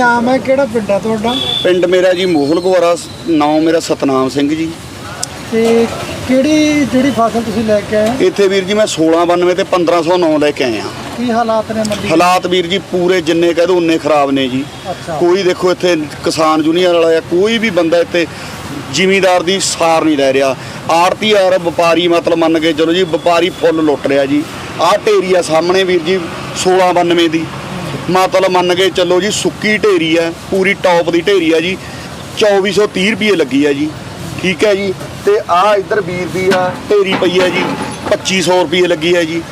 ਨਾਮ ਹੈ? ਕਿਹੜਾ ਪਿੰਡ ਹੈ ਤੁਹਾਡਾ? ਪਿੰਡ ਮੇਰਾ ਜੀ ਮੋਹਲ ਗੁਆਰਾ ਨਾਮ ਮੇਰਾ ਸਤਨਾਮ ਸਿੰਘ ਜੀ। ਤੇ ਕਿਹੜੀ ਜਿਹੜੀ ਫਸਲ ਤੁਸੀਂ ਲੈ ਕੇ ਆਏ? ਇੱਥੇ ਵੀਰ ਜੀ ਮੈਂ 1692 ਤੇ 1509 ਲੈ ਕੇ ਆਇਆ। ਕੀ ਹਾਲਾਤ ਨੇ ਮੰਡੀ? ਹਾਲਾਤ ਵੀਰ ਜੀ ਪੂਰੇ ਜਿੰਨੇ ਕਹਿ ਦੋ ਉਨੇ ਖਰਾਬ ਨੇ ਜੀ। ਕੋਈ ਦੇਖੋ ਇੱਥੇ ਕਿਸਾਨ ਜੂਨੀਅਰ ਵਾਲਾ ਜਾਂ ਕੋਈ ਵੀ ਬੰਦਾ ਇੱਥੇ ਜ਼ਿਮੀਦਾਰ ਦੀ ਸਾਰ ਨਹੀਂ ਲੈ ਰਿਹਾ। ਆੜਤੀ ਯਾਰ ਵਪਾਰੀ ਮਤਲਬ ਮੰਨ ਕੇ ਚਲੋ ਜੀ ਵਪਾਰੀ ਫੁੱਲ ਲੁੱਟ ਰਿਹਾ ਜੀ। ਆਹ ਢੇਰੀ ਆ ਸਾਹਮਣੇ ਵੀਰ ਜੀ 1692 ਦੀ। ਮਤਲਬ ਮੰਨ ਕੇ ਚੱਲੋ ਜੀ, ਸੁੱਕੀ ਢੇਰੀ ਹੈ, ਪੂਰੀ ਟੌਪ ਦੀ ਢੇਰੀ ਹੈ ਜੀ। 2430 ਰੁਪਏ ਲੱਗੀ ਹੈ ਜੀ। ਠੀਕ ਹੈ ਜੀ। ਤੇ ਆਹ ਇੱਧਰ ਵੀਰ ਦੀ ਆ ਢੇਰੀ ਪਈ ਹੈ ਜੀ 2500 ਰੁਪਏ ਲੱਗੀ ਹੈ ਜੀ।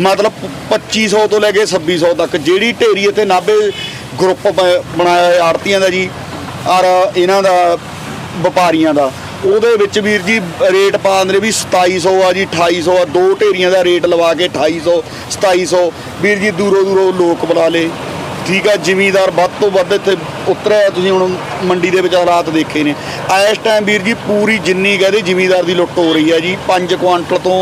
ਮਤਲਬ 2500 ਤੋਂ ਲੈ ਕੇ 2600 ਤੱਕ ਜਿਹੜੀ ਢੇਰੀ ਇੱਥੇ ਨਾਭੇ ਗਰੁੱਪ ਬ- ਬਣਾਇਆ ਆੜਤੀਆਂ ਦਾ ਜੀ, ਔਰ ਇਹਨਾਂ ਦਾ ਵਪਾਰੀਆਂ ਦਾ। ਉਹਦੇ ਵਿੱਚ ਵੀਰ ਜੀ ਰੇਟ ਪਾ ਦਿੰਦੇ ਵੀ 2700 ਆ ਜੀ 2800 ਆ, ਦੋ ਢੇਰੀਆਂ ਦਾ ਰੇਟ ਲਵਾ ਕੇ 2800 2700 ਵੀਰ ਜੀ ਦੂਰੋਂ ਦੂਰੋਂ ਲੋਕ ਬੁਲਾ ਲੇ ਠੀਕ ਆ, ਜ਼ਿਮੀਦਾਰ ਵੱਧ ਤੋਂ ਵੱਧ ਇੱਥੇ ਉਤਰਿਆ ਤੁਸੀਂ ਹੁਣ ਮੰਡੀ ਦੇ ਵਿੱਚ ਹਾਲਾਤ ਦੇਖੇ ਨੇ। ਇਸ ਟਾਈਮ ਵੀਰ ਜੀ ਪੂਰੀ ਜਿੰਨੀ ਕਹਦੇ ਜ਼ਿਮੀਦਾਰ ਦੀ ਲੁੱਟ ਹੋ ਰਹੀ ਹੈ ਜੀ 5 ਕੁਆਂਟਲ ਤੋਂ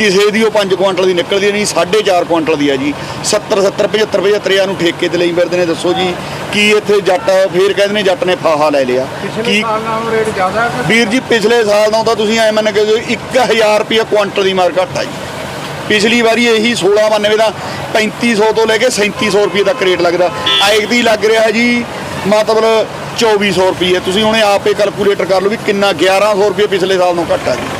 ਕਿਸੇ ਦੀ ਉਹ 5 ਕੁਆਂਟਲ ਦੀ ਨਿਕਲਦੀ ਨਹੀਂ 4.5 ਕੁਆਂਟਲ ਦੀ ਹੈ ਜੀ। 70 70 75 75 ਨੂੰ ਠੇਕੇ ਤੇ ਲਈ ਫਿਰਦੇ ਨੇ ਦੱਸੋ ਜੀ ਕੀ ਇੱਥੇ ਜੱਟ ਫੇਰ ਕਹਿੰਦੇ ਨੇ ਜੱਟ ਨੇ ਫਾਹਾ ਲੈ ਲਿਆ। ਕੀ ਵੀਰ ਜੀ ਪਿਛਲੇ ਸਾਲ ਨਾਲੋਂ ਤਾਂ ਤੁਸੀਂ ਐ ਮੰਨ ਕੇ ਜੋ 1000 ਰੁਪਏ ਕੁਆਂਟਲ ਦੀ ਮਾਰ ਘੱਟ ਆ ਜੀ। ਪਿਛਲੀ ਵਾਰੀ ਇਹੀ 1692 ਦਾ 3500 ਤੋਂ ਲੈ ਕੇ 3700 ਰੁਪਏ ਤੱਕ ਰੇਟ ਲੱਗਦਾ। ਐਕ ਦੀ ਲੱਗ ਰਿਹਾ ਜੀ ਮਤਲਬ 2400 ਰੁਪਏ ਤੁਸੀਂ ਹੁਣੇ ਆਪੇ ਕੈਲਕੂਲੇਟਰ ਕਰ ਲਓ ਵੀ ਕਿੰਨਾ 1100 ਰੁਪਏ ਪਿਛਲੇ ਸਾਲ ਨਾਲੋਂ ਘੱਟ ਆ ਜੀ।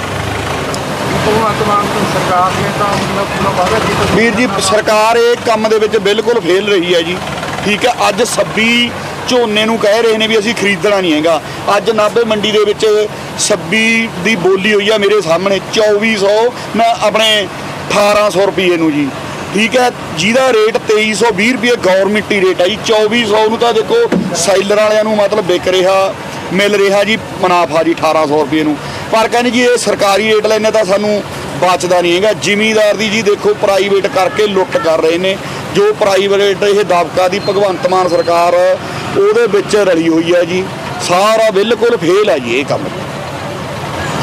ਭਗਵੰਤ ਮਾਨ ਸਰਕਾਰ ਨੇ ਤਾਂ ਮਤਲਬ ਪੂਰਾ ਵਾਅਦਾ ਕੀਤਾ ਵੀਰ ਜੀ, ਸਰਕਾਰ ਇਹ ਕੰਮ ਦੇ ਵਿੱਚ ਬਿਲਕੁਲ ਫੇਲ ਰਹੀ ਹੈ ਜੀ। ਠੀਕ ਹੈ, ਅੱਜ 26 ਝੋਨੇ ਨੂੰ ਕਹਿ ਰਹੇ ਨੇ ਵੀ ਅਸੀਂ ਖਰੀਦਣਾ ਨਹੀਂ ਹੈਗਾ। ਅੱਜ ਨਾਭੇ ਮੰਡੀ ਦੇ ਵਿੱਚ 26 ਦੀ ਬੋਲੀ ਹੋਈ ਆ ਮੇਰੇ ਸਾਹਮਣੇ 2400 ਮੈਂ ਆਪਣੇ 1800 ਰੁਪਏ ਨੂੰ ਜੀ। ਠੀਕ ਹੈ, ਜਿਹਦਾ ਰੇਟ 2320 ਰੁਪਏ ਗਵਰਨਮੈਂਟੀ ਰੇਟ ਹੈ ਜੀ। 2400 ਨੂੰ ਤਾਂ ਦੇਖੋ, ਸਾਈਲਰ ਵਾਲਿਆਂ ਨੂੰ ਮਤਲਬ ਵਿਕ ਰਿਹਾ। ਮਿਲ ਰਿਹਾ ਜੀ ਮੁਨਾਫਾ ਜੀ 1800 ਰੁਪਏ ਨੂੰ। ਪਰ ਕਹਿੰਦੇ ਜੀ ਇਹ ਸਰਕਾਰੀ ਰੇਟ ਲੈਣੇ ਤਾਂ ਸਾਨੂੰ ਬਚਦਾ ਨਹੀਂ ਹੈਗਾ। ਜ਼ਿਮੀਦਾਰ ਦੀ ਜੀ ਦੇਖੋ ਪ੍ਰਾਈਵੇਟ ਕਰਕੇ ਲੁੱਟ ਕਰ ਰਹੇ ਨੇ। ਜੋ ਪ੍ਰਾਈਵੇਟ ਇਹ ਦਬਕਾ ਦੀ ਭਗਵੰਤ ਮਾਨ ਸਰਕਾਰ ਉਹਦੇ ਵਿੱਚ ਰਲੀ ਹੋਈ ਹੈ ਜੀ। ਸਾਰਾ ਬਿਲਕੁਲ ਫੇਲ ਹੈ ਜੀ ਇਹ ਕੰਮ।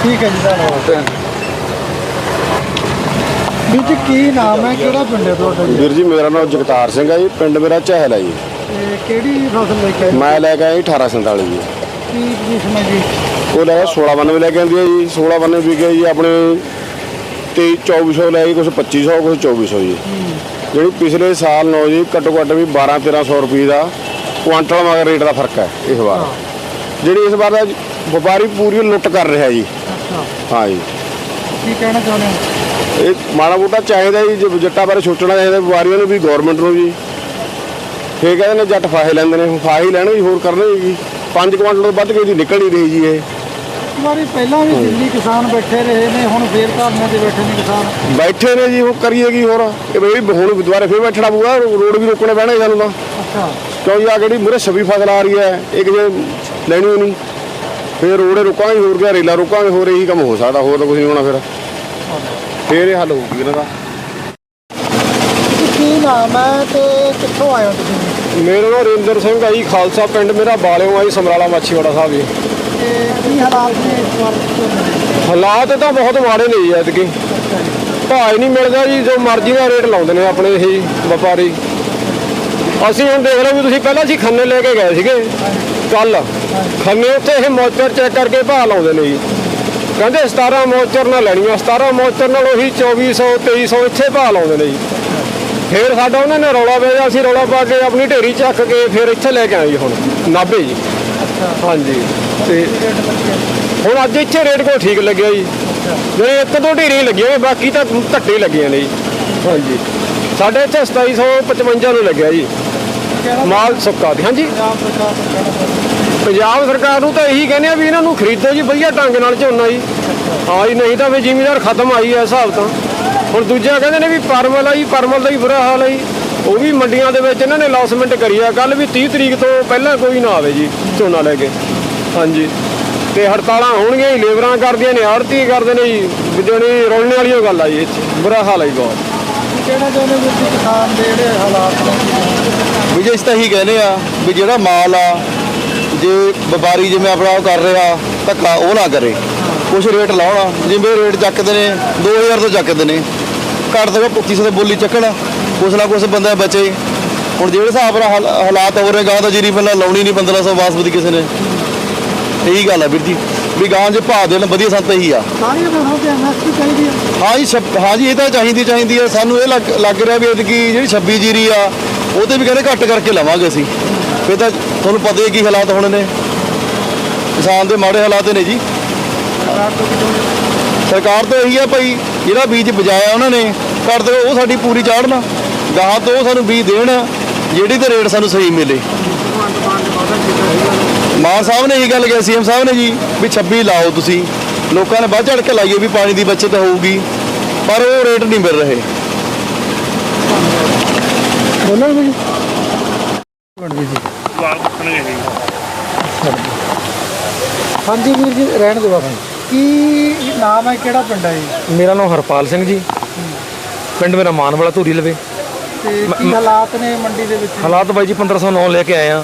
ਠੀਕ ਹੈ ਜੀ ਧੰਨਵਾਦ ਵੀਰ ਜੀ ਕੀ ਨਾਮ ਹੈ? ਕਿਹੜਾ ਪਿੰਡ ਹੈ ਤੁਹਾਡਾ ਜੀ? ਵੀਰ ਜੀ ਮੇਰਾ ਨਾਮ ਜਗਤਾਰ ਸਿੰਘ ਹੈ ਜੀ। ਪਿੰਡ ਮੇਰਾ ਚਹਿਲ ਹੈ ਜੀ। ਤੇ ਕਿਹੜੀ ਫਸਲ ਲੈ ਕੇ ਆਏ? ਮੈਂ ਲੈ ਕੇ ਆਇਆ ਜੀ 1847 ਜੀ। ਕੀ ਪੋਜੀਸ਼ਨ ਹੈ ਜੀ ਉਹ ਲੈ 1692 ਲੈ ਕੇ ਆਂਦੀ ਹੈ ਜੀ 1692 ਵੀ ਗਈ ਜੀ ਆਪਣੇ 23 2400 ਲੈ ਗਈ ਕੁਝ 2500 ਕੁਝ 2400 ਜੀ। ਜਿਹੜੀ ਪਿਛਲੇ ਸਾਲ ਨੋ ਜੀ ਘੱਟੋ ਘੱਟ ਵੀ 12 1300 ਰੁਪਏ ਦਾ ਕੁਆਂਟਲ ਮਗਰ ਰੇਟ ਦਾ ਫ਼ਰਕ ਹੈ ਇਸ ਵਾਰ। ਜਿਹੜੀ ਇਸ ਵਾਰ ਦਾ ਵਪਾਰੀ ਪੂਰੀ ਲੁੱਟ ਕਰ ਰਿਹਾ ਜੀ। ਹਾਂ ਜੀ। ਕੀ ਕਹਿਣਾ ਚਾਹੁੰਦੇ ਹੋ? ਇਹ ਮਾੜਾ ਮੋਟਾ ਚਾਹੀਦਾ ਜੀ ਜੇ ਜੱਟਾਂ ਬਾਰੇ ਸੋਚਣਾ ਚਾਹੀਦਾ ਵਪਾਰੀਆਂ ਨੂੰ ਵੀ ਗਵਰਨਮੈਂਟ ਨੂੰ ਵੀ। ਫੇਰ ਕਹਿੰਦੇ ਨੇ ਜੱਟ ਫਾਹੇ ਲੈਂਦੇ ਨੇ ਫਾਹੇ ਲੈਣ ਵੀ ਹੋਰ ਕਰਨੇ ਜੀ। 5 ਕੁਆਂਟਲ ਤੋਂ ਵੱਧ ਕੇ ਦੀ ਨਿਕਲ ਨਹੀਂ ਰਹੀ ਜੀ ਇਹ। ਵਾਰੀ ਪਹਿਲਾਂ ਵੀ ਦਿੱਲੀ ਕਿਸਾਨ ਬੈਠੇ ਰਹੇ ਨੇ ਹੁਣ ਫੇਰ ਧਰਨੇ ਤੇ ਬੈਠੇ ਨੇ ਕਿਸਾਨ। ਬੈਠੇ ਨੇ ਜੀ ਉਹ ਕਰੀਏ ਕੀ ਹੋਰ? ਇਹ ਵੀ ਹੁਣ ਦੁਬਾਰਾ ਫੇਰ ਬੈਠਣਾ ਪਊਗਾ ਰੋਡ ਵੀ ਰੋਕਣੇ ਪੈਣੇ ਸਾਨੂੰ ਤਾਂ। ਅੱਛਾ। ਕਿਉਂ ਜੀ ਆ ਕਿਹੜੀ ਮੂਰੇ ਛਵੀ ਫਸਲ ਆ ਰਹੀ ਹੈ ਇਹ ਕਿਸੇ ਲੈਣੀ ਨਹੀਂ ਫੇਰ ਰੋੜੇ ਰੋਕਾਂਗੇ ਹੋਰ ਗਿਆ ਰੇਲਾ ਰੋਕਾਂਗੇ ਹੋਰ ਇਹੀ ਕੰਮ ਹੋ ਸਕਦਾ ਹੋਰ ਤਾਂ ਕੁਝ ਨਹੀਂ ਹੋਣਾ ਫਿਰ। ਫੇਰ ਇਹ ਹੱਲ ਹੋਊਗੀ ਇਹਨਾਂ ਦਾ। ਕੀ ਨਾਮ ਹੈ ਤੇ ਕਿੱਥੋਂ ਆਏ ਹੋ ਤੁਸੀਂ? ਮੇਰਾ ਨਾਮ ਰਿੰਦਰ ਸਿੰਘ ਆ ਜੀ ਖਾਲਸਾ ਪਿੰਡ ਮੇਰਾ ਬਾਲਿਓ ਆ ਜੀ ਸਮਰਾਲਾ ਮਾਛੀਵਾੜਾ ਸਾਹਿਬ ਜੀ। ਤੇ ਕੀ ਹਾਲਾਤ ਨੇ ਇਸ ਵਾਰ? ਹਾਲਾਤ ਤਾਂ ਬਹੁਤ ਮਾੜੇ ਨੇ ਜੀ ਐਤਕੀ। ਭਾਅ ਹੀ ਨਹੀਂ ਮਿਲਦਾ ਜੀ ਜੋ ਮਰਜ਼ੀ ਦਾ ਰੇਟ ਲਾਉਂਦੇ ਨੇ ਆਪਣੇ ਇਹ ਵਪਾਰੀ। ਅਸੀਂ ਹੁਣ ਦੇਖ ਲਓ ਵੀ ਤੁਸੀਂ ਪਹਿਲਾਂ ਅਸੀਂ ਖੰਨੇ ਲੈ ਕੇ ਗਏ ਸੀਗੇ ਕੱਲ। ਖੰਨੇ ਉੱਥੇ ਇਹ ਮੋਚਰ ਚੈੱਕ ਕਰਕੇ ਭਾਅ ਲਾਉਂਦੇ ਨੇ ਜੀ। ਕਹਿੰਦੇ 17 ਮੋਚਰ ਨਾਲ ਲੈਣੀਆਂ 17 ਮੋਚਰ ਨਾਲ ਉਹੀ 2400 2300 ਇੱਥੇ ਭਾਅ ਲਾਉਂਦੇ ਨੇ ਜੀ। ਫਿਰ ਸਾਡਾ ਉਹਨਾਂ ਨੇ ਰੌਲਾ ਵੇਜਿਆ ਅਸੀਂ ਰੌਲਾ ਪਾ ਕੇ ਆਪਣੀ ਢੇਰੀ ਚੱਕ ਕੇ ਫਿਰ ਇੱਥੇ ਲੈ ਕੇ ਆਏ ਜੀ ਹੁਣ ਨਾਭੇ ਜੀ। ਹਾਂਜੀ ਤੇ ਹੁਣ ਅੱਜ ਇੱਥੇ ਰੇਟ ਕੋ ਠੀਕ ਲੱਗਿਆ ਜੀ। ਜਿਹੜੇ ਇੱਕ ਦੋ ਢੇਰੀਆਂ ਲੱਗੀਆਂ ਨੇ, ਬਾਕੀ ਤਾਂ ਧੱਟੇ ਲੱਗੀਆਂ ਨੇ ਜੀ। ਹਾਂਜੀ ਸਾਡੇ ਇੱਥੇ 2755 ਨੂੰ ਲੱਗਿਆ ਜੀ। ਮਾਲ ਸੁੱਕਾ ਦੀ ਹਾਂਜੀ। ਪੰਜਾਬ ਸਰਕਾਰ ਨੂੰ ਤਾਂ ਇਹੀ ਕਹਿੰਦੇ ਆ ਵੀ ਇਹਨਾਂ ਨੂੰ ਖਰੀਦੋ ਜੀ ਵਧੀਆ ਢੰਗ ਨਾਲ ਝੋਨਾ ਜੀ। ਹਾਂ ਜੀ ਨਹੀਂ ਤਾਂ ਵੀ ਜ਼ਿਮੀਦਾਰ ਖਤਮ ਆਈ ਹੈ ਹਿਸਾਬ ਤਾਂ ਹੁਣ ਦੂਜਾ ਕਹਿੰਦੇ ਨੇ ਵੀ ਪਰਮਲ ਆ ਜੀ ਪਰਮਲ ਦਾ ਹੀ ਬੁਰਾ ਹਾਲ ਹੈ ਜੀ। ਉਹ ਵੀ ਮੰਡੀਆਂ ਦੇ ਵਿੱਚ ਇਹਨਾਂ ਨੇ ਲੌਸਮੈਂਟ ਕਰੀ ਆ। ਕੱਲ ਵੀ 30 ਤਰੀਕ ਤੋਂ ਪਹਿਲਾਂ ਕੋਈ ਨਾ ਆਵੇ ਜੀ ਝੋਨਾ ਲੈ ਕੇ। ਹਾਂਜੀ। ਤੇ ਹੜਤਾਲਾਂ ਹੋਣਗੀਆਂ ਜੀ ਲੇਬਰਾਂ ਕਰਦੀਆਂ ਨੇ ਆੜਤੀ ਕਰਦੇ ਨੇ ਜੀ। ਜਿਹੜੀ ਰੋਲਣੇ ਵਾਲੀਆਂ ਗੱਲ ਆ ਜੀ ਇੱਥੇ ਬੁਰਾ ਹਾਲ ਹੈ ਜੀ ਬਹੁਤ। ਕੀ ਕਹਿਣਾ ਚਾਹੁੰਦੇ ਹੋ ਵੀ ਕਿਸਾਨ ਦੇ ਜਿਹੜੇ ਹਾਲਾਤ ਨੇ? ਵੀ ਜੇ ਇਸ ਤਾਂ ਹੀ ਕਹਿੰਦੇ ਆ ਵੀ ਜਿਹੜਾ ਮਾਲ ਆ ਜੇ ਵਪਾਰੀ ਜਿਵੇਂ ਆਪਣਾ ਉਹ ਕਰ ਰਿਹਾ ਧੱਕਾ ਉਹ ਨਾ ਕਰੇ। ਕੁਛ ਰੇਟ ਲਾਉਣਾ ਜਿਵੇਂ ਰੇਟ ਚੱਕਦੇ ਨੇ 2000 ਤੋਂ ਚੱਕਦੇ ਨੇ। ਘੱਟ ਤੋਂ ਘੱਟ 2500 ਤੇ ਬੋਲੀ ਚੱਕਣ। ਕੁਛ ਨਾ ਕੁਛ ਬੰਦਾ ਬਚੇ। ਹੁਣ ਜਿਹੜੇ ਹਿਸਾਬ ਨਾਲ ਹਾਲ- ਹਾਲਾਤ ਹੋ ਰਹੇ ਗਾਂ ਤਾਂ ਜੀਰੀ ਪਹਿਲਾਂ ਲਾਉਣੀ ਨਹੀਂ 1500 ਬਾਸਮਤੀ ਕਿਸੇ ਨੇ। ਇਹੀ ਗੱਲ ਆ ਵੀਰ ਜੀ। ਵੀ ਗਾਂ ਜੇ ਭਾਅ ਦੇਣ ਵਧੀਆ ਸੰਤ ਇਹੀ ਆ। ਹੈ ਹਾਂ ਜੀ ਹਾਂ ਜੀ ਇਹ ਤਾਂ ਚਾਹੀਦੀ ਚਾਹੀਦੀ ਆ। ਸਾਨੂੰ ਇਹ ਲੱਗ ਰਿਹਾ ਵੀ ਐਤਕੀ ਜਿਹੜੀ 26 ਜੀਰੀ ਆ ਉਹਦੇ ਵੀ ਕਹਿੰਦੇ ਘੱਟ ਕਰਕੇ ਲਵਾਂਗੇ ਅਸੀਂ। ਫਿਰ ਤਾਂ ਤੁਹਾਨੂੰ ਪਤਾ ਹੀ ਕੀ ਹਾਲਾਤ ਹੋਣੇ ਨੇ। ਕਿਸਾਨ ਦੇ ਮਾੜੇ ਹਾਲਾਤ ਨੇ ਜੀ। ਸਰਕਾਰ ਤੋਂ ਇਹੀ ਆ ਭਾਈ ਜਿਹੜਾ ਬੀਜ ਬਜਾਇਆ ਉਹਨਾਂ ਨੇ ਘੱਟ ਤੋਂ ਉਹ ਸਾਡੀ ਪੂਰੀ ਚਾੜਨਾ ਗਾਹਾਂ ਤੋਂ ਸਾਨੂੰ ਬੀਜ ਦੇਣ ਜਿਹੜੀ ਤੇ ਰੇਟ ਸਾਨੂੰ ਸਹੀ ਮਿਲੇ। ਮਾਨ ਸਾਹਿਬ ਨੇ ਇਹੀ ਗੱਲ ਕਿਹਾ ਸੀਐਮ ਸਾਹਿਬ ਨੇ ਜੀ ਵੀ 26 ਲਾਓ ਤੁਸੀਂ। ਲੋਕਾਂ ਨੇ ਵੱਧ ਚੜ ਕੇ ਲਾਈਏ ਵੀ ਪਾਣੀ ਦੀ ਬਚਤ ਹੋਊਗੀ ਪਰ ਉਹ ਰੇਟ ਨਹੀਂ ਮਿਲ ਰਹੇ। ਬੋਲੋ ਜੀ। ਸਵਾਲ ਪੁੱਛਣਗੇ ਜੀ। ਹਾਂਜੀ ਵੀਰ ਜੀ ਰਹਿਣ ਦਿਓ ਆਪਾਂ ਕੀ ਨਾਮ ਹੈ ਕਿਹੜਾ ਪਿੰਡ ਹੈ ਜੀ ਮੇਰਾ ਨਾਮ ਹਰਪਾਲ ਸਿੰਘ ਜੀ। ਪਿੰਡ ਮੇਰਾ ਮਾਨਵਾਲਾ ਧੂਰੀ ਲਵੇ। ਤੇ ਕੀ ਹਾਲਾਤ ਨੇ ਮੰਡੀ ਦੇ ਵਿੱਚ? ਹਾਲਾਤ ਬਾਈ ਜੀ 1509 ਲੈ ਕੇ ਆਏ ਆ।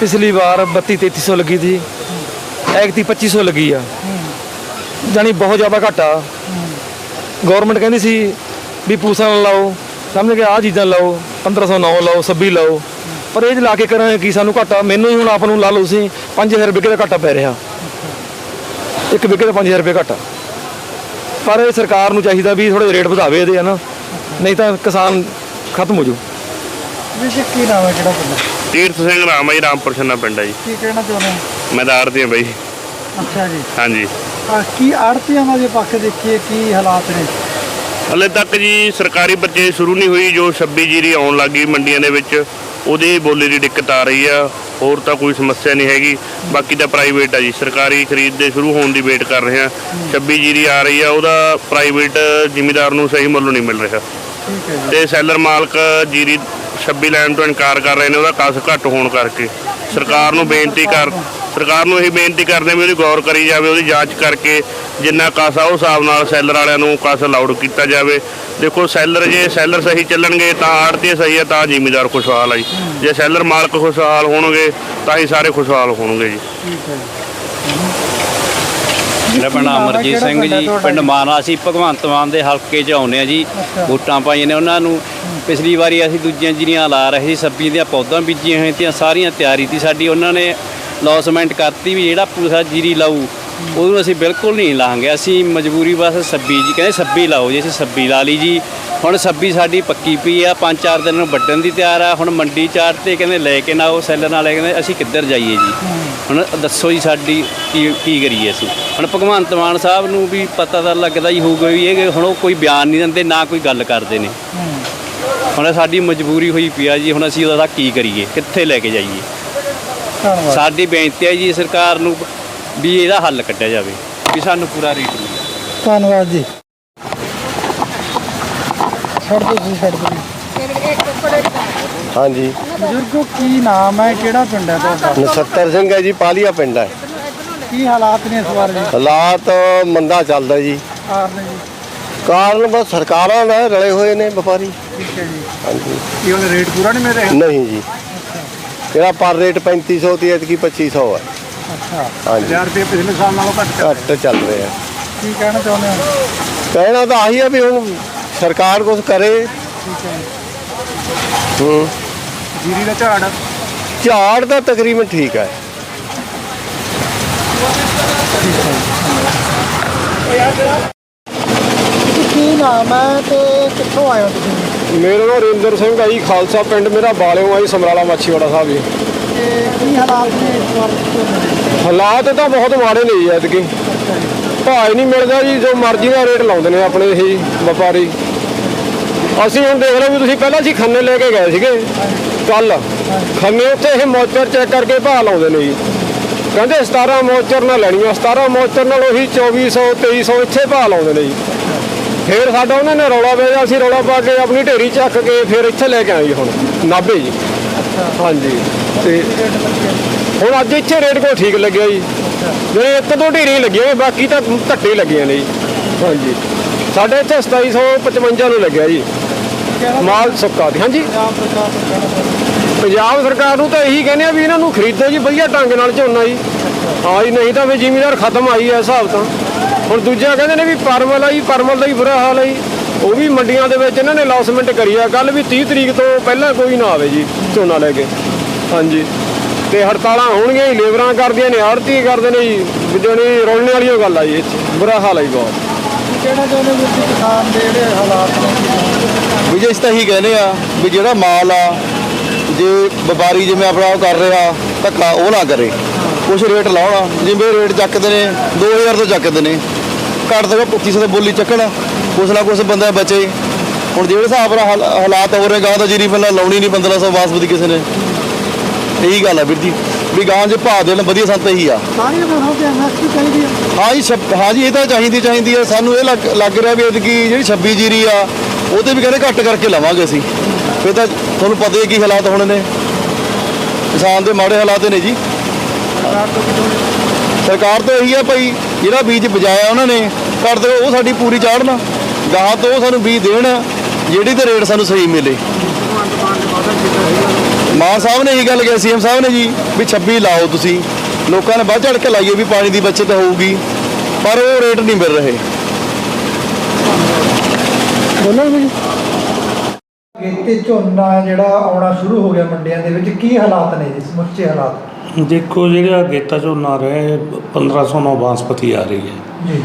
ਪਿਛਲੀ ਵਾਰ 32 3300 ਲੱਗੀ ਸੀ। ਐਗਤੀ 2500 ਲੱਗੀ ਆ। ਜਾਣੀ ਬਹੁਤ ਜ਼ਿਆਦਾ ਘਾਟਾ ਗਵਰਨਮੈਂਟ ਕਹਿੰਦੀ ਸੀ ਵੀ ਪੂਸਾ ਲਾਓ। ਸਮਝ ਕੇ ਆਹ ਚੀਜ਼ਾਂ ਲਾਓ 1509 ਲਾਓ 26 ਲਾਓ। ਪਰ ਇਹ 'ਚ ਲਾ ਕੇ ਕਰਾਂਗੇ ਕੀ ਸਾਨੂੰ ਘਾਟਾ। ਮੈਨੂੰ ਹੀ ਹੁਣ ਆਪ ਨੂੰ ਲਾ ਲਓ ਸੀ 5000 ਰੁਪਏ ਦਾ ਘਾਟਾ ਪੈ ਰਿਹਾ। ਇੱਕ ਵਿਗੇ ਦਾ 5000 ਰੁਪਏ ਘਾਟਾ। ਪਰ ਇਹ ਸਰਕਾਰ ਨੂੰ ਚਾਹੀਦਾ ਵੀ ਥੋੜੇ ਰੇਟ ਵਧਾਵੇ ਇਹਦੇ ਹਨਾ। ਨਹੀਂ ਤਾਂ ਕਿਸਾਨ ਖਤਮ ਹੋ ਜੂ ਜੀ ਕੀ ਨਾਮ ਹੈ ਕਿਹੜਾ ਪਿੰਡ ਹੈ? ਤੀਰਥ ਸਿੰਘ ਰਾਮ ਹੈ ਜੀ ਰਾਮਪੁਰ ਛੰਨਾ ਪਿੰਡ ਹੈ ਜੀ। ਕੀ ਕਹਿਣਾ ਚਾਹੁੰਦੇ ਹੋ? ਮੈਂ ਤਾਂ ਆੜਤੀ ਹਾਂ ਬਾਈ। ਅੱਛਾ ਜੀ। ਹਾਂਜੀ। ਆ ਕੀ ਆੜਤੀਆਂ ਦਾ ਪੱਖ ਦੇਖੀਏ ਕੀ ਹਾਲਾਤ ਨੇ? ਹਲੇ ਤੱਕ ਜੀ ਸਰਕਾਰੀ ਪਰਚੇਜ ਸ਼ੁਰੂ ਨਹੀਂ ਹੋਈ ਜੋ 26 ਜੀਰੀ ਆਉਣ ਲੱਗੀ ਮੰਡੀਆਂ ਦੇ ਵਿੱਚ। ਉਹਦੀ ਬੋਲੀ ਦੀ ਦਿੱਕਤ ਆ ਰਹੀ ਆ ਹੋਰ ਤਾਂ ਕੋਈ ਸਮੱਸਿਆ ਨਹੀਂ ਹੈਗੀ। ਬਾਕੀ ਤਾਂ ਪ੍ਰਾਈਵੇਟ ਆ ਜੀ ਸਰਕਾਰੀ ਖਰੀਦ ਦੇ ਸ਼ੁਰੂ ਹੋਣ ਦੀ ਵੇਟ ਕਰ ਰਹੇ ਆ। 26 ਜੀਰੀ ਆ ਰਹੀ ਆ ਉਹਦਾ ਪ੍ਰਾਈਵੇਟ ਜ਼ਿਮੀਦਾਰ ਨੂੰ ਸਹੀ ਮੁੱਲ ਨਹੀਂ ਮਿਲ ਰਿਹਾ। ਤੇ ਸੈਲਰ ਮਾਲਕ ਜੀਰੀ 26 ਲੈਣ ਤੋਂ ਇਨਕਾਰ ਕਰ ਰਹੇ ਨੇ ਉਹਦਾ ਕਸ ਘੱਟ ਹੋਣ ਕਰਕੇ। ਸਰਕਾਰ ਨੂੰ ਬੇਨਤੀ ਕਰ ਸਰਕਾਰ ਨੂੰ ਇਹ ਬੇਨਤੀ ਕਰਦੇ ਹਾਂ ਵੀ ਉਹਦੀ ਗੌਰ ਕਰੀ ਜਾਵੇ ਉਹਦੀ ਜਾਂਚ ਕਰਕੇ ਜਿੰਨਾ ਕਸ ਆ ਉਹ ਹਿਸਾਬ ਨਾਲ ਸੈਲਰ ਵਾਲਿਆਂ ਨੂੰ ਕਸ ਲਾਉਡ ਕੀਤਾ ਜਾਵੇ ਦੇਖੋ ਸੈਲਰ ਜੇ ਸੈਲਰ ਸਹੀ ਚੱਲਣਗੇ ਤਾਂ ਆੜਤੀ ਸਹੀ ਹੈ ਤਾਂ ਜ਼ਿਮੀਦਾਰ ਖੁਸ਼ਹਾਲ ਆ ਜੀ ਜੇ ਸੈਲਰ ਮਾਲਕ ਖੁਸ਼ਹਾਲ ਹੋਣਗੇ ਤਾਂ ਹੀ ਸਾਰੇ ਖੁਸ਼ਹਾਲ ਹੋਣਗੇ ਜੀ ਹੈ ਮੇਰਾ ਪਿੰਡ ਨਾਮ ਹੈ? ਅਮਰਜੀਤ ਸਿੰਘ ਹੈ ਜੀ ਪਿੰਡ? ਮਾਨਾ ਅਸੀਂ ਭਗਵੰਤ ਮਾਨ ਦੇ ਹਲਕੇ 'ਚ ਆਉਂਦੇ ਆ ਜੀ। ਵੋਟਾਂ ਪਾਈਆਂ ਨੇ ਉਹਨਾਂ ਨੂੰ ਪਿਛਲੀ ਵਾਰੀ ਅਸੀਂ ਦੂਜੀਆਂ ਜੀਰੀਆਂ ਲਾ ਰਹੇ ਸੀ ਸੱਬੀ ਦੀਆਂ ਪੌਦਾਂ ਬੀਜੀਆਂ ਹੋਈਆਂ ਤੀਆਂ ਸਾਰੀਆਂ ਤਿਆਰੀ ਤੀ ਸਾਡੀ ਉਹਨਾਂ ਨੇ ਲੌਸਮੈਂਟ ਕਰਤੀ ਵੀ ਜਿਹੜਾ ਪੂਰਾ ਜੀਰੀ ਲਾਊ ਉਹਨੂੰ ਅਸੀਂ ਬਿਲਕੁਲ ਨਹੀਂ ਲਾਹਾਂਗੇ ਅਸੀਂ ਮਜਬੂਰੀ ਬਸ ਸੱਬੀ ਜੀ ਕਹਿੰਦੇ ਸੱਬੀ ਲਾਓ ਜੀ ਅਸੀਂ ਸੱਬੀ ਲਾ ਲਈ ਜੀ। ਹੁਣ ਸੱਬੀ ਸਾਡੀ ਪੱਕੀ ਪਈ ਆ ਪੰਜ ਚਾਰ ਦਿਨ ਨੂੰ ਵੱਢਣ ਦੀ ਤਿਆਰ ਆ। ਹੁਣ ਮੰਡੀ ਚਾਰ ਤੇ ਕਹਿੰਦੇ ਲੈ ਕੇ ਨਾ ਉਹ ਸੈਲਰ ਨਾਲ ਕਹਿੰਦੇ ਅਸੀਂ ਕਿੱਧਰ ਜਾਈਏ ਜੀ? ਹੁਣ ਦੱਸੋ ਜੀ ਸਾਡੀ ਕੀ ਕੀ ਕਰੀਏ ਅਸੀਂ? ਹੁਣ ਭਗਵੰਤ ਮਾਨ ਸਾਹਿਬ ਨੂੰ ਵੀ ਪਤਾ ਤਾਂ ਲੱਗਦਾ ਹੀ ਹੋਊਗਾ ਵੀ ਇਹ ਹੁਣ ਉਹ ਕੋਈ ਬਿਆਨ ਨਹੀਂ ਦਿੰਦੇ ਨਾ ਕੋਈ ਗੱਲ ਕਰਦੇ ਨੇ। ਹੁਣ ਸਾਡੀ ਮਜਬੂਰੀ ਹੋਈ ਪਈ ਆ ਜੀ ਹੁਣ ਅਸੀਂ ਉਹਦਾ ਕੀ ਕਰੀਏ? ਕਿੱਥੇ ਲੈ ਕੇ ਜਾਈਏ? ਧੰਨਵਾਦ। ਸਾਡੀ ਬੇਨਤੀ ਹੈ ਜੀ ਸਰਕਾਰ ਨੂੰ ਵੀ ਇਹਦਾ ਹੱਲ ਕੱਢਿਆ ਜਾਵੇ ਵੀ ਸਾਨੂੰ ਪੂਰਾ ਰੇਟ ਮਿਲੇ। ਧੰਨਵਾਦ ਜੀ। ਛੱਡ ਦਿਓ ਜੀ ਛੱਡ ਦਿਓ। ਜੀ। ਹਾਂਜੀ। ਬਜ਼ੁਰਗੋ ਕੀ ਨਾਮ ਹੈ? ਕਿਹੜਾ ਪਿੰਡ ਹੈ ਤੁਹਾਡਾ? ਨਸੱਤਰ ਸਿੰਘ ਹੈ ਜੀ ਪਾਲੀਆ ਪਿੰਡ ਹੈ। ਕੀ ਹਾਲਾਤ ਨੇ ਇਸ ਵਾਰ ਜੀ? ਹਾਲਾਤ ਮੰਦਾ ਚੱਲਦਾ ਜੀ। ਕਾਰਨ ਜੀ? ਕਾਰਨ ਬਸ ਸਰਕਾਰਾਂ ਨਾਲ ਰਲੇ ਹੋਏ ਨੇ ਵਪਾਰੀ। ਠੀਕ ਹੈ ਜੀ। ਹਾਂਜੀ। ਕੀ ਉਹਨੇ ਰੇਟ ਪੂਰਾ ਨਹੀਂ ਮਿਲ ਰਿਹਾ ਨਹੀਂ ਜੀ। ਇਹਦਾ ਪਰ ਰੇਟ 3500 ਤੇ ਐਤਕੀ 2500 ਹੈ ਅੱਛਾ। ਹਾਂਜੀ। ਰੁਪਏ ਪਿਛਲੇ ਸਾਲ ਨਾਲੋਂ ਘੱਟ ਘੱਟ ਚੱਲ ਰਿਹਾ। ਕੀ ਕਹਿਣਾ ਚਾਹੁੰਦੇ ਹੋ? ਕਹਿਣਾ ਤਾਂ ਆਹੀ ਹੈ ਵੀ ਹੁਣ ਸਰਕਾਰ ਕੁਝ ਕਰੇ। ਠੀਕ ਹੈ ਹੂੰ। ਜੀਰੀ ਦਾ ਝਾੜ? ਝਾੜ ਤਾਂ ਤਕਰੀਬਨ ਠੀਕ ਹੈ ਕੀ ਨਾਮ ਹੈ ਤੇ ਕਿੱਥੋਂ ਆਏ ਹੋ ਤੁਸੀਂ? ਮੇਰਾ ਨਾਮ ਰਿੰਦਰ ਸਿੰਘ ਆ ਜੀ ਖਾਲਸਾ ਪਿੰਡ ਮੇਰਾ ਬਾਲਿਓ ਆ ਜੀ ਸਮਰਾਲਾ ਮਾਛੀਵਾੜਾ ਸਾਹਿਬ ਜੀ। ਤੇ ਕੀ ਹਾਲਾਤ ਨੇ ਇਸ ਵਾਰ? ਝੋਨੇ ਦੇ? ਹਾਲਾਤ ਤਾਂ ਬਹੁਤ ਮਾੜੇ ਨੇ ਜੀ ਐਤਕੀ। ਭਾਅ ਹੀ ਨਹੀਂ ਮਿਲਦਾ ਜੀ ਜੋ ਮਰਜ਼ੀ ਦਾ ਰੇਟ ਲਾਉਂਦੇ ਨੇ ਆਪਣੇ ਇਹ ਵਪਾਰੀ। ਅਸੀਂ ਹੁਣ ਦੇਖ ਲਓ ਵੀ ਤੁਸੀਂ ਪਹਿਲਾਂ ਅਸੀਂ ਖੰਨੇ ਲੈ ਕੇ ਗਏ ਸੀਗੇ ਕੱਲ ਖੰਨੇ ਉੱਥੇ ਇਹ ਮੋਚਰ ਚੈੱਕ ਕਰਕੇ ਭਾਅ ਲਾਉਂਦੇ ਨੇ ਜੀ। ਕਹਿੰਦੇ 17 ਮੋਚਰ ਨਾਲ ਲੈਣੀਆਂ 17 ਮੋਚਰ ਨਾਲ ਉਹੀ 2400 2300 ਇੱਥੇ ਭਾਅ ਲਾਉਂਦੇ ਨੇ ਜੀ। ਫਿਰ ਸਾਡਾ ਉਹਨਾਂ ਨੇ ਰੌਲਾ ਵੇਜਿਆ ਅਸੀਂ ਰੌਲਾ ਪਾ ਕੇ ਆਪਣੀ ਢੇਰੀ ਚੱਕ ਕੇ ਫਿਰ ਇੱਥੇ ਲੈ ਕੇ ਆਏ ਜੀ ਹੁਣ ਨਾਭੇ ਜੀ। ਹਾਂਜੀ ਤੇ ਹੁਣ ਅੱਜ ਇੱਥੇ ਰੇਟ ਕੋਲ ਠੀਕ ਲੱਗਿਆ ਜੀ। ਜਿਹੜੇ ਇੱਕ ਦੋ ਢੇਰੀਆਂ ਲੱਗੀਆਂ ਬਾਕੀ ਤਾਂ ਘੱਟੇ ਲੱਗੀਆਂ ਨੇ ਜੀ। ਹਾਂਜੀ। ਸਾਡੇ ਇੱਥੇ 2755 ਨੂੰ ਲੱਗਿਆ ਜੀ। ਮਾਲ ਸੁੱਕਾ ਦੀ ਹਾਂਜੀ। ਪੰਜਾਬ ਸਰਕਾਰ ਨੂੰ ਕਹਿਣਾ ਚਾਹੁੰਦੇ ਪੰਜਾਬ ਸਰਕਾਰ ਨੂੰ ਤਾਂ ਇਹੀ ਕਹਿੰਦੇ ਆ ਵੀ ਇਹਨਾਂ ਨੂੰ ਖਰੀਦੋ ਜੀ ਵਧੀਆ ਢੰਗ ਨਾਲ ਝੋਨਾ ਜੀ। ਹਾਂ ਜੀ ਨਹੀਂ ਤਾਂ ਵੀ ਜ਼ਿਮੀਦਾਰ ਖਤਮ ਆਈ ਐ ਹਿਸਾਬ ਤਾਂ। ਹੁਣ ਦੂਜਾ ਕਹਿੰਦੇ ਨੇ ਵੀ ਪਰਮਲ ਆ ਜੀ ਪਰਮਲ ਦਾ ਹੀ ਬੁਰਾ ਹਾਲ ਹੈ ਉਹ ਵੀ ਮੰਡੀਆਂ ਦੇ ਵਿੱਚ ਇਹਨਾਂ ਨੇ ਲੌਸਮੈਂਟ ਕਰੀ ਆ। ਕੱਲ ਵੀ 30 ਤਰੀਕ ਤੋਂ ਪਹਿਲਾਂ ਕੋਈ ਨਾ ਆਵੇ ਜੀ ਝੋਨਾ ਲੈ ਕੇ। ਹਾਂਜੀ। ਤੇ ਹੜਤਾਲਾਂ ਹੋਣਗੀਆਂ ਹੀ ਲੇਬਰਾਂ ਕਰਦੀਆਂ ਨੇ ਆੜਤੀ ਕਰਦੇ ਨੇ ਜੀ। ਜਿਹੜੀ ਰੋਲਣੇ ਵਾਲੀਆਂ ਗੱਲ ਆ ਜੀ ਬੁਰਾ ਹਾਲ ਆ ਜੀ ਬਹੁਤ। ਕੀ ਕਹਿਣਾ ਚਾਹੁੰਦੇ ਵੀਰ ਜੀ ਕਿਸਾਨ ਦੇ ਜਿਹੜੇ ਹਾਲਾਤ ਨੇ? ਕੀ ਵੀ ਜੇ ਇਸ ਤਾਂ ਇਹੀ ਕਹਿੰਦੇ ਆ ਵੀ ਜਿਹੜਾ ਮਾਲ ਆ ਜੇ ਵਪਾਰੀ ਜਿਵੇਂ ਆਪਣਾ ਉਹ ਕਰ ਰਿਹਾ ਧੱਕਾ ਉਹ ਨਾ ਕਰੇ। ਕੁਛ ਰੇਟ ਲਾਉਣਾ ਜਿਵੇਂ ਰੇਟ ਚੱਕਦੇ ਨੇ 2000 ਤੋਂ ਚੱਕਦੇ ਨੇ। ਤੋਂ ਘੱਟ ਕਿਸੇ ਤੋਂ ਬੋਲੀ ਚੱਕਣ। ਕੁਛ ਨਾ ਕੁਛ ਬੰਦਾ ਬਚੇ। ਹੁਣ ਜਿਹੜੇ ਹਿਸਾਬ ਨਾਲ ਹਾਲ- ਹਾਲਾਤ ਹੋ ਰਹੇ ਗਾਂ ਤਾਂ ਜੀਰੀ ਪਹਿਲਾਂ ਲਾਉਣੀ ਨਹੀਂ 1500 ਬਾਸਮਤੀ ਕਿਸੇ ਨੇ। ਇਹੀ ਗੱਲ ਆ ਵੀਰ ਜੀ। ਵੀ ਗਾਂ ਜੇ ਭਾਅ ਦੇਣ ਵਧੀਆ ਸੰਤ ਇਹੀ ਆ। ਸਾਰੀਆਂ ਫਸਲਾਂ ਤੇ ਐਮਐਸਪੀ ਚਾਹੀਦੀ ਹੈ ਹਾਂ ਜੀ ਹਾਂ ਜੀ ਇਹ ਤਾਂ ਚਾਹੀਦੀ ਚਾਹੀਦੀ ਆ। ਸਾਨੂੰ ਇਹ ਲੱਗ ਰਿਹਾ ਵੀ ਐਤਕੀ ਜਿਹੜੀ 26 ਜੀਰੀ ਆ ਉਹਦੇ ਵੀ ਕਹਿੰਦੇ ਘੱਟ ਕਰਕੇ ਲਵਾਂਗੇ ਅਸੀਂ। ਫਿਰ ਤਾਂ ਤੁਹਾਨੂੰ ਪਤਾ ਹੀ ਹੈ ਕੀ ਹਾਲਾਤ ਹੋਣੇ ਨੇ। ਕਿਸਾਨ ਦੇ ਮਾੜੇ ਹਾਲਾਤ ਨੇ ਜੀ। ਸਰਕਾਰ ਤੋਂ ਇਹੀ ਆ ਭਾਈ। ਜਿਹੜਾ ਬੀਜ ਬਜਾਇਆ ਉਹਨਾਂ ਨੇ ਕਰ ਦਿਓ ਉਹ ਸਾਡੀ ਪੂਰੀ ਚਾੜਨਾ। ਗਾਹਾਂ ਤੋਂ ਉਹ ਸਾਨੂੰ ਬੀਜ ਦੇਣ ਜਿਹੜੀ ਤੇ ਰੇਟ ਸਾਨੂੰ ਸਹੀ ਮਿਲੇ। ਮਾਨ ਸਾਹਿਬ ਨੇ ਇਹੀ ਗੱਲ ਕਿਹਾ ਸੀਐਮ ਸਾਹਿਬ ਨੇ ਜੀ ਵੀ 26 ਲਾਓ ਤੁਸੀਂ। ਲੋਕਾਂ ਨੇ ਵੱਧ ਚੜ ਕੇ ਲਾਈਏ ਵੀ ਪਾਣੀ ਦੀ ਬਚਤ ਹੋਊਗੀ ਪਰ ਉਹ ਰੇਟ ਨਹੀਂ ਮਿਲ ਰਹੇ। ਬੋਲੋ ਜੀ। ਤੇ ਝੋਨਾ ਜਿਹੜਾ ਆਉਣਾ ਸ਼ੁਰੂ ਹੋ ਗਿਆ ਮੰਡੀਆਂ ਦੇ ਵਿੱਚ ਕੀ ਹਾਲਾਤ ਨੇ ਜੀ ਸਮੁੱਚੇ ਹਾਲਾਤ? ਦੇਖੋ ਜਿਹੜਾ ਅਗੇਤਾ ਝੋਨਾ ਰਿਹਾ 1509 ਬਾਸਪਤੀ ਆ ਰਹੀ ਹੈ ਜੀ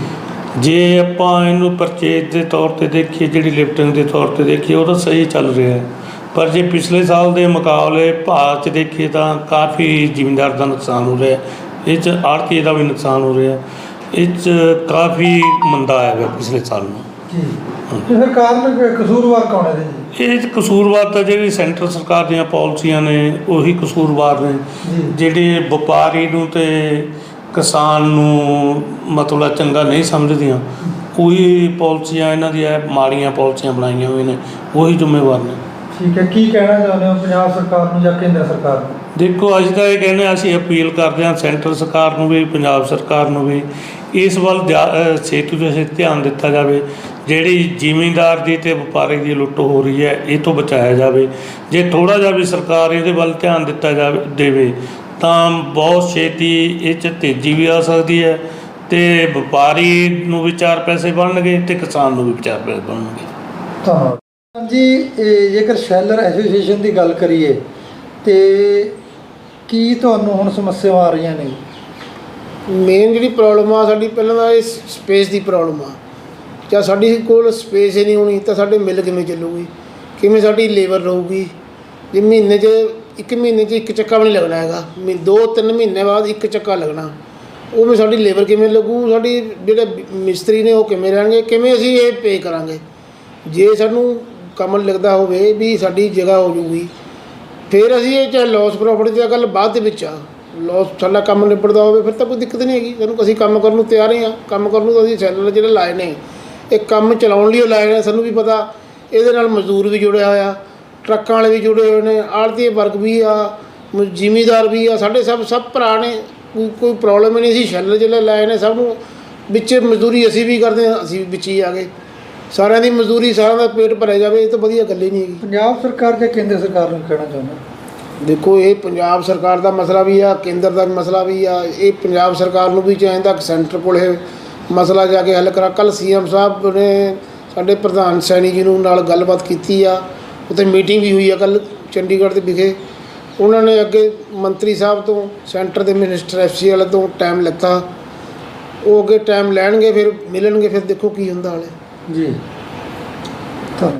ਜੇ ਆਪਾਂ ਇਹਨੂੰ ਪਰਚੇਜ ਦੇ ਤੌਰ ਤੇ ਦੇਖੀਏ ਜਿਹੜੀ ਲਿਫਟਿੰਗ ਦੇ ਤੌਰ ਤੇ ਦੇਖੀਏ ਉਹ ਤਾਂ ਸਹੀ ਚੱਲ ਰਿਹਾ ਹੈ ਪਰ ਜੇ ਪਿਛਲੇ ਸਾਲ ਦੇ ਮੁਕਾਬਲੇ ਭਾਅ 'ਚ ਦੇਖੀਏ ਤਾਂ ਕਾਫੀ ਜ਼ਿਮੀਂਦਾਰ ਦਾ ਨੁਕਸਾਨ ਹੋ ਰਿਹਾ। ਇਹ 'ਚ ਆੜਤੀ ਦਾ ਵੀ ਨੁਕਸਾਨ ਹੋ ਰਿਹਾ। ਇਹ 'ਚ ਕਾਫੀ ਮੰਦਾ ਆਇਆ ਪਿਛਲੇ ਸਾਲ ਨੂੰ ਜੀ ਤੇ ਫਿਰ ਕਾਰਨ ਕ- ਕਸੂਰਵਾਰ ਕੌਣ ਹੈ ਜੀ ਇਹ 'ਚ ਕਸੂਰਵਾਰ ਤਾਂ ਜਿਹੜੀ ਸੈਂਟਰ ਸਰਕਾਰ ਦੀਆਂ ਪਾਲਿਸੀਆਂ ਨੇ ਉਹੀ ਕਸੂਰਵਾਰ ਨੇ। ਜੀ। ਜਿਹੜੇ ਵਪਾਰੀ ਨੂੰ ਤੇ ਕਿਸਾਨ ਨੂੰ ਮਤਲਬ ਚੰਗਾ ਨਹੀਂ ਸਮਝਦੀਆਂ ਕੋਈ ਪਾਲਿਸੀਆਂ ਇਹਨਾਂ ਦੀਆਂ ਮਾੜੀਆਂ ਪਾਲਿਸੀਆਂ ਬਣਾਈਆਂ ਹੋਈਆਂ ਨੇ ਉਹੀ ਜ਼ਿੰਮੇਵਾਰ ਨੇ। ਠੀਕ ਹੈ ਕੀ ਕਹਿਣਾ ਚਾਹੁੰਦੇ ਹੋ ਪੰਜਾਬ ਸਰਕਾਰ ਨੂੰ ਜਾਂ ਕੇਂਦਰ ਸਰਕਾਰ ਨੂੰ? ਦੇਖੋ ਅੱਜ ਤਾਂ ਇਹ ਕਹਿੰਦੇ ਹਾਂ, ਅਸੀਂ ਅਪੀਲ ਕਰਦੇ ਹਾਂ ਸੈਂਟਰ ਸਰਕਾਰ ਨੂੰ ਵੀ ਪੰਜਾਬ ਸਰਕਾਰ ਨੂੰ ਵੀ ਇਸ ਵੱਲ ਧਿਆ- ਅ, ਛੇਤੀ ਤੋਂ ਛੇਤੀ ਧਿਆਨ ਦਿੱਤਾ ਜਾਵੇ। ਜਿਹੜੀ ਜ਼ਿਮੀਂਦਾਰ ਦੀ ਤੇ ਵਪਾਰੀ ਦੀ ਲੁੱਟ ਹੋ ਰਹੀ ਹੈ ਇਹ ਤੋਂ ਬਚਾਇਆ ਜਾਵੇ। ਜੇ ਥੋੜਾ ਜਿਹਾ ਵੀ ਸਰਕਾਰ ਇਹਦੇ ਵੱਲ ਧਿਆਨ ਦਿੱਤਾ ਜਾਵੇ ਦੇਵੇ ਤਾਂ ਬਹੁਤ ਛੇਤੀ ਇਹ 'ਚ ਤੇਜ਼ੀ ਵੀ ਆ ਸਕਦੀ ਹੈ ਤੇ ਵਪਾਰੀ ਨੂੰ ਵੀ ਚਾਰ ਪੈਸੇ ਬਣਨਗੇ ਤੇ ਕਿਸਾਨ ਨੂੰ ਵੀ ਚਾਰ ਪੈਸੇ ਬਣਨਗੇ। ਧੰਨਵਾਦ। ਹਾਂਜੀ ਇਹ ਜੇਕਰ ਸ਼ੈਲਰ ਐਸੋਸੀਏਸ਼ਨ ਦੀ ਗੱਲ ਕਰੀਏ ਤੇ ਕੀ ਤੁਹਾਨੂੰ ਹੁਣ ਸਮੱਸਿਆਵਾਂ ਆ ਰਹੀਆਂ ਨੇ? ਮੇਨ ਜਿਹੜੀ ਪ੍ਰੋਬਲਮ ਆ ਸਾਡੀ ਪਹਿਲਾਂ ਤਾਂ ਇਸ ਸਪੇਸ ਦੀ ਪ੍ਰੋਬਲਮ ਆ। ਜਾਂ ਸਾਡੀ ਕੋਲ ਸਪੇਸ ਹੀ ਨਹੀਂ ਹੋਣੀ ਤਾਂ ਸਾਡੇ ਮਿਲ ਕਿਵੇਂ ਚੱਲੂਗੀ? ਕਿਵੇਂ ਸਾਡੀ ਲੇਬਰ ਰਹੂਗੀ? ਜੇ ਮਹੀਨੇ 'ਚ, ਇੱਕ ਮਹੀਨੇ 'ਚ ਇੱਕ ਚੱਕਾ ਵੀ ਨਹੀਂ ਲੱਗਣਾ ਹੈਗਾ। ਮੀ ਦੋ ਤਿੰਨ ਮਹੀਨੇ ਬਾਅਦ ਇੱਕ ਚੱਕਾ ਲੱਗਣਾ। ਉਹ ਵੀ ਸਾਡੀ ਲੇਬਰ ਕਿਵੇਂ ਲੱਗੂ? ਸਾਡੀ ਜਿਹੜੇ ਮਿਸਤਰੀ ਨੇ ਉਹ ਕਿਵੇਂ ਰਹਿਣਗੇ? ਕਿਵੇਂ ਅਸੀਂ ਇਹ ਪੇ ਕਰਾਂਗੇ? ਜੇ ਸਾਨੂੰ ਕੰਮ ਲੱਗਦਾ ਹੋਵੇ ਵੀ ਸਾਡੀ ਜਗ੍ਹਾ ਹੋ ਜੂਗੀ, ਫਿਰ ਅਸੀਂ ਇਹ ਚਾਹੇ ਲਾਸ ਪ੍ਰੋਫਿਟ ਦੀ ਗੱਲ ਬਾਅਦ ਦੇ ਵਿੱਚ ਆ। ਲਾਸ ਸਾਡਾ ਕੰਮ ਨਿਬੜਦਾ ਹੋਵੇ, ਫਿਰ ਤਾਂ ਕੋਈ ਦਿੱਕਤ ਨਹੀਂ ਹੈਗੀ। ਸਾਨੂੰ ਅਸੀਂ ਕੰਮ ਕਰਨ ਨੂੰ ਤਿਆਰ ਹੀ ਆ। ਕੰਮ ਕਰਨ ਨੂੰ ਤਾਂ ਅਸੀਂ ਸੈਲਰ ਜਿਹੜੇ ਲਾਏ ਨੇ ਇਹ ਕੰਮ ਚਲਾਉਣ ਲਈ ਉਹ ਲਾਏ ਨੇ। ਸਾਨੂੰ ਵੀ ਪਤਾ ਇਹਦੇ ਨਾਲ ਮਜ਼ਦੂਰ ਵੀ ਜੁੜਿਆ ਹੋਇਆ ਟਰੱਕਾਂ ਵਾਲੇ ਵੀ ਜੁੜੇ ਹੋਏ ਨੇ ਆੜਤੀ ਵਰਗ ਵੀ ਆ ਜ਼ਿਮੀਦਾਰ ਵੀ ਆ ਸਾਡੇ ਸਭ ਸਭ ਭਰਾ ਨੇ ਕੋਈ ਕੋਈ ਪ੍ਰੋਬਲਮ ਨਹੀਂ ਅਸੀਂ ਸੈਲਰ ਜਿਹੜੇ ਲਾਏ ਨੇ ਸਭ ਨੂੰ ਵਿੱਚ ਮਜ਼ਦੂਰੀ ਅਸੀਂ ਵੀ ਕਰਦੇ ਹਾਂ ਅਸੀਂ ਵੀ ਵਿੱਚ ਹੀ ਆ ਗਏ। ਸਾਰਿਆਂ ਦੀ ਮਜ਼ਦੂਰੀ ਸਾਰਿਆਂ ਦਾ ਪੇਟ ਭਰਿਆ ਜਾਵੇ ਇਹ ਤਾਂ ਵਧੀਆ ਗੱਲ ਹੀ ਨਹੀਂ ਹੈਗੀ। ਪੰਜਾਬ ਸਰਕਾਰ ਜਾਂ ਕੇਂਦਰ ਸਰਕਾਰ ਨੂੰ ਕਹਿਣਾ ਚਾਹੁੰਦੇ? ਦੇਖੋ ਇਹ ਪੰਜਾਬ ਸਰਕਾਰ ਦਾ ਮਸਲਾ ਵੀ ਆ ਕੇਂਦਰ ਦਾ ਮਸਲਾ ਵੀ ਆ ਇਹ ਪੰਜਾਬ ਸਰਕਾਰ ਨੂੰ ਵੀ ਚਾਹੀਦਾ ਕਿ ਸੈਂਟਰ ਕੋਲ ਇਹ ਮਸਲਾ ਜਾ ਕੇ ਹੱਲ ਕਰਾ। ਕੱਲ ਸੀਐਮ ਸਾਹਿਬ ਨੇ ਸਾਡੇ ਪ੍ਰਧਾਨ ਸੈਣੀ ਜੀ ਨੂੰ ਨਾਲ ਗੱਲਬਾਤ ਕੀਤੀ ਆ। ਉੱਥੇ ਮੀਟਿੰਗ ਵੀ ਹੋਈ ਆ ਕੱਲ ਚੰਡੀਗੜ੍ਹ ਦੇ ਵਿਖੇ। ਉਹਨਾਂ ਨੇ ਅੱਗੇ ਮੰਤਰੀ ਸਾਹਿਬ ਤੋਂ, ਸੈਂਟਰ ਦੇ ਮਿਨਿਸਟਰ ਐਫਸੀ ਵਾਲੇ ਤੋਂ ਟਾਈਮ ਲਿੱਤਾ। ਉਹ ਅੱਗੇ ਟਾਈਮ ਲੈਣਗੇ, ਫਿਰ ਮਿਲਣਗੇ, ਫਿਰ ਦੇਖੋ ਕੀ ਹੁੰਦਾ ਹਾਲੇ। ਜੀ।